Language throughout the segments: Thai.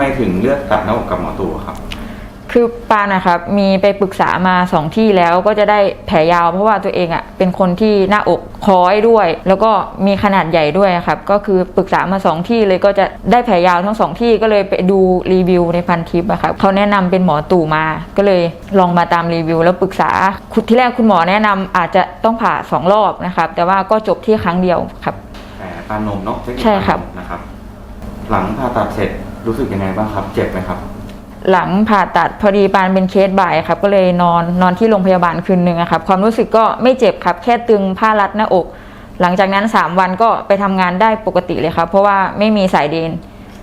ไมถึงเลือกตัดหน้าอกกับหมอตู่ครับ คือปานนะครับมีไปปรึกษามาสองที่แล้วก็จะได้แผลยาว เพราะว่าตัวเองอะเป็นคนที่หน้าอกคล้อยด้วย แล้วก็มีขนาดใหญ่ด้วยครับก็คือปรึกษามาสองที่เลยก็จะได้แผลยาวทั้งสองที่ก็เลยไปดูรีวิวในพันทิปอะครับเขาแนะนำเป็นหมอตู่มา ก็เลยลองมาตามรีวิว แล้วปรึกษาคุณที่แรกคุณหมอแนะนำอาจจะต้องผ่าสองรอบนะครับแต่ว่าก็จบที่ครั้งเดียวครับ แผลปานนมเนาะเทคนิคใช่ครับปานนมนะครับ หลังผ่าตัดเสร็จ รู้สึกยังไงบ้างครับ เจ็บไหมครับ หลังผ่าตัดพอดีปานเป็นเคสบ่ายครับ ก็เลยนอนนอนที่โรงพยาบาลคืนหนึ่งครับ ความรู้สึกก็ไม่เจ็บครับ แค่ตึงผ้ารัดหน้าอก หลังจากนั้น 3 วันก็ไปทำงานได้ปกติเลยครับ เพราะว่าไม่มีสายเดน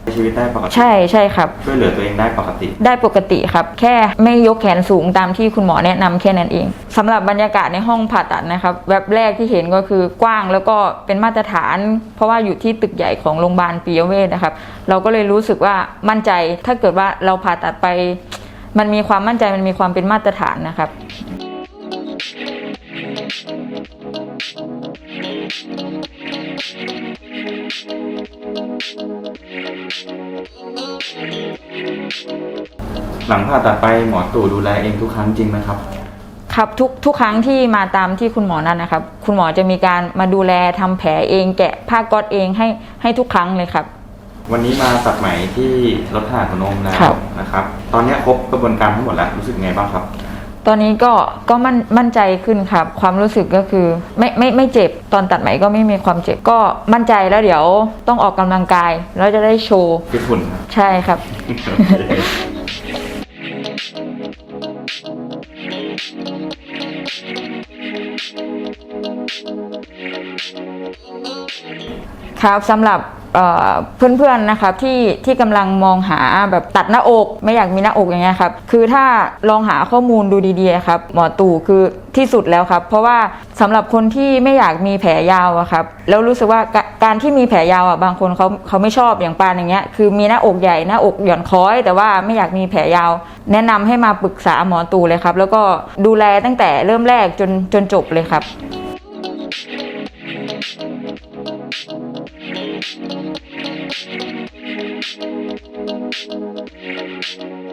ช้ชีวิตได้ปกติใช่ใช่ครับ ช่วยเหลือตัวเองได้ปกติ ได้ปกติครับ แค่ไม่ยกแขนสูงตามที่คุณหมอแนะนำแค่นั้นเองสำหรับบรรยากาศในห้องผ่าตัดนะครับแวบแรกที่เห็นก็คือกว้างแล้วก็เป็นมาตรฐาน เพราะว่าอยู่ที่ตึกใหญ่ของโรงพยาบาลปิยเวชนะครับ เราก็เลยรู้สึกว่ามั่นใจถ้าเกิดว่าเราผ่าตัดไป มันมีความมั่นใจมันมีความเป็นมาตรฐานนะครับ หลังผ่าตัดไปหมอตู่ดูแลเองทุกครั้งจริงไหมครับ ครับทุกทุกครั้งที่มาตามที่คุณหมอนั่นนะครับ คุณหมอจะมีการมาดูแลทำแผลเองแกะผ้าก๊อตเองให้ให้ทุกครั้งเลยครับ วันนี้มาตัดไหมที่รถถ่านหัวนมแล้ครัวบนะครับ ตอนนี้ครบกระบวนการทั้งหมดแล้วรู้สึกไงบ้างครับ ตอนนี้ก็ก็มั่นมั่นใจขึ้นครับ ความรู้สึกก็คือไม่ไม่ไม่เจ็บตอนตัดไหมก็ไม่มีความเจ็บก็มั่นใจแล้วเดี๋ยวต้องออกกำลังกายแล้วจะได้โชว์ฟิตหุ่นครับ ใช่ครับค ครับสำหรับเพื่อนๆนะครับที่ที่กำลังมองหาแบบตัดหน้าอกไม่อยากมีหน้าอกอย่างเงี้ยครับคือถ้าลองหาข้อมูลดูดีๆครับหมอตู่คือที่สุดแล้วครับ เพราะว่าสำหรับคนที่ไม่อยากมีแผลยาวอะครับแล้วรู้สึกว่ากะการที่มีแผลยาวอะบางคนเขาเขาไม่ชอบอย่างปานอย่างเงี้ยคือมีหน้าอกใหญ่หน้าอกหย่อนคล้อย แต่ว่าไม่อยากมีแผลยาว แนะนำให้มาปรึกษาหมอตู่เลยครับแล้วก็ดูแลตั้งแต่เริ่มแรกจนจนจบเลยครับ